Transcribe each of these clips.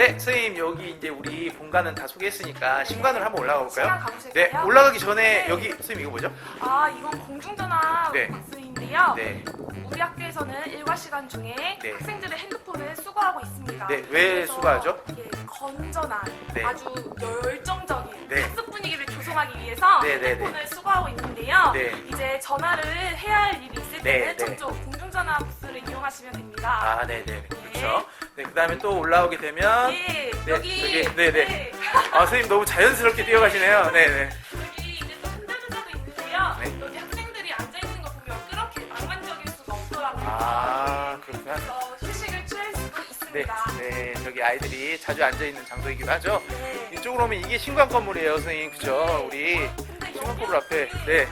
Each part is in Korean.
네, 선생님 여기 이제 우리 본관은 다 소개했으니까 신관으로 한번 올라가 볼까요? 가보실까요? 네, 올라가기 전에 네. 여기 선생님 이거 뭐죠? 아, 이건 공중전화 네. 박스인데요. 네, 우리 학교에서는 일과 시간 중에 네. 학생들의 핸드폰을 수거하고 있습니다. 네, 왜 그래서 수거하죠? 이게 건전한 네. 아주 열정적인 네. 학습 분위기를 조성하기 위해서 네, 네, 핸드폰을 수거하고 있는데요. 네. 이제 전화를 해야 할 일이 있을 네, 때는 네. 저쪽 공중전화 부스를 이용하시면 됩니다. 아, 네, 네, 그렇죠. 네, 그 다음에 또 올라오게 되면 예, 네, 여기 여기, 네, 네. 아, 선생님 너무 자연스럽게 뛰어가시네요. 네, 네. 여기 이제 또 흔들흔들도 있는데요. 네. 여기 학생들이 앉아 있는 거 보면 그렇게 낭만적일 수가 없더라고요. 아, 그렇구나. 그래서 휴식을 취할 수도 네, 있습니다. 네, 저기 아이들이 자주 앉아 있는 장소이기도 하죠. 네. 이쪽으로 오면 이게 신관 건물이에요, 선생님, 그죠? 우리 근데 신관 여기 건물 앞에, 네,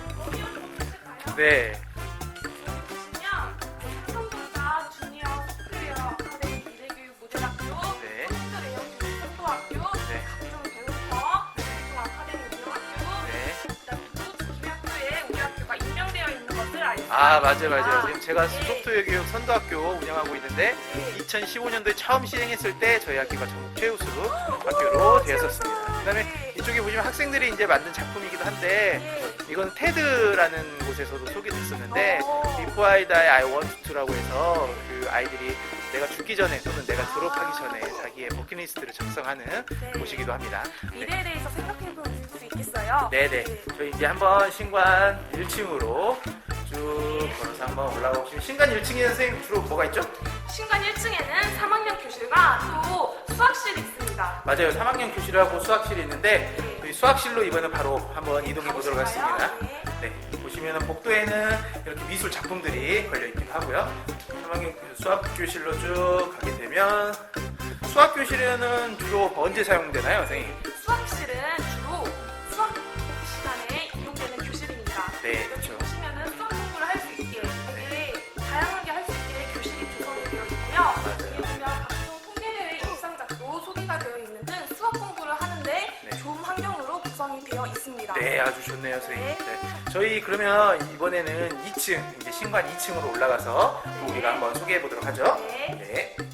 네, 아, 맞아요, 맞아요. 지금 제가 네. 소프트웨어 교육 선도학교 운영하고 있는데 2015년도에 처음 시행했을 때 저희 학교가 전국 최우수 학교로 되었었습니다. 그다음에 이쪽에 보시면 학생들이 이제 만든 작품이기도 한데 네. 이건 테드라는 곳에서도 소개됐었는데 어. Before I Die I Want To라고 해서 그 아이들이 내가 죽기 전에 또는 내가 졸업하기 전에 자기의 버킷리스트를 작성하는 네. 곳이기도 합니다. 미래에 대해서 생각해 볼 수 있겠어요? 네네. 저희 이제 한번 신관 1층으로 쭉 걸어서 한번 올라가 보시면 신관 1층에 선생님 주로 뭐가 있죠? 신관 1층에는 3학년 교실과 또 수학실이 있습니다. 맞아요. 3학년 교실하고 수학실이 있는데 저희 수학실로 이번에 바로 한번 이동해 보도록 가보실까요? 하겠습니다. 네. 네, 보시면은 복도에는 이렇게 미술 작품들이 걸려 있기도 하고요. 3학년 수학 교실로 쭉 가게 되면 수학 교실에는 주로 언제 사용되나요, 선생님? 수학실은 되어 있습니다. 네, 아주 좋네요, 선생님. 네. 네. 저희 그러면 이번에는 2층, 이제 신관 2층으로 올라가서 또 우리가 한번 소개해 보도록 하죠. 네. 네.